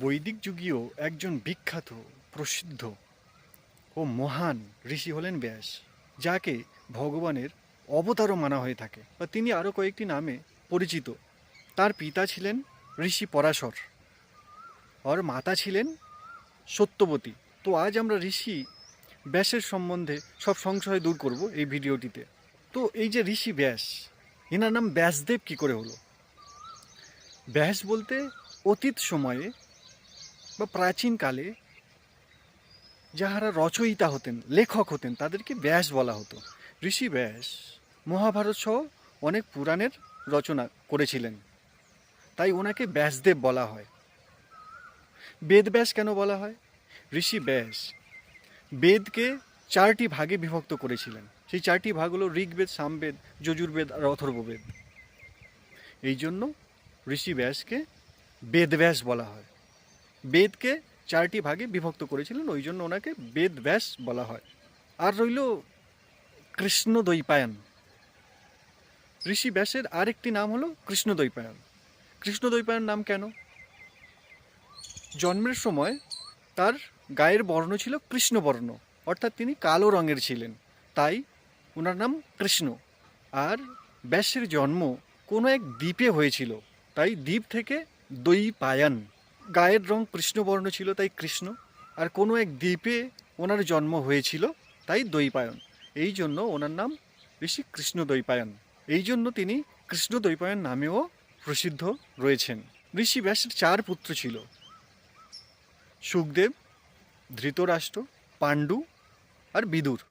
বৈদিক যুগীয় একজন বিখ্যাত, প্রসিদ্ধ ও মহান ঋষি হলেন ব্যাস, যাকে ভগবানের অবতারও মানা হয়ে থাকে। বা তিনি আরও কয়েকটি নামে পরিচিত। তার পিতা ছিলেন ঋষি পরাশর, আর মাতা ছিলেন সত্যবতী। তো আজ আমরা ঋষি ব্যাসের সম্বন্ধে সব সংশয় দূর করব এই ভিডিওটিতে। তো এই যে ঋষি ব্যাস এনার নাম ব্যাসদেব কি করে হলো? ব্যাস বলতে অতীত সময়ে বা প্রাচীনকালে যাহারা রচয়িতা হতেন, লেখক হতেন, তাদেরকে ব্যাস বলা হতো। ঋষি ব্যাস, মহাভারত সহ অনেক পুরাণের রচনা করেছিলেন। তাই ওনাকে ব্যাসদেব বলা হয়। বেদ ব্যাস কেন বলা হয়? ঋষি ব্যাস বেদকে চারটি ভাগে বিভক্ত করেছিলেন। সেই চারটি ভাগ হলো ঋগ্বেদ, সামবেদ, যজুর্বেদ আর অথর্ববেদ। এই জন্য ঋষি ব্যাসকে বেদব্যাস বলা হয়। বেদকে চারটি ভাগে বিভক্ত করেছিলেন, ওই জন্য ওনাকে বেদ ব্যাস বলা হয়। আর রইল কৃষ্ণ দৈপায়ন ঋষি ব্যাসের আরেকটি নাম হলো কৃষ্ণ দৈপায়ন কৃষ্ণ দৈপায়ন নাম কেন? জন্মের সময় তার গায়ের বর্ণ ছিল কৃষ্ণবর্ণ, অর্থাৎ তিনি কালো রঙের ছিলেন। তাই ওনার নাম কৃষ্ণ। আর ব্যাসের জন্ম কোনো এক দ্বীপে হয়েছিল, তাই দ্বীপ থেকে দই পায়ান গায়ের রং কৃষ্ণবর্ণ ছিল তাই কৃষ্ণ, আর কোনো এক দ্বীপে ওনার জন্ম হয়েছিল তাই দৈপায়ন। এই জন্য ওনার নাম ঋষি কৃষ্ণ দৈপায়ন। এই জন্য তিনি কৃষ্ণ দৈপায়ন নামেও প্রসিদ্ধ রয়েছেন। ঋষি ব্যাসের চার পুত্র ছিল। সুখদেব, ধৃতরাষ্ট্র, পাণ্ডু আর বিদুর।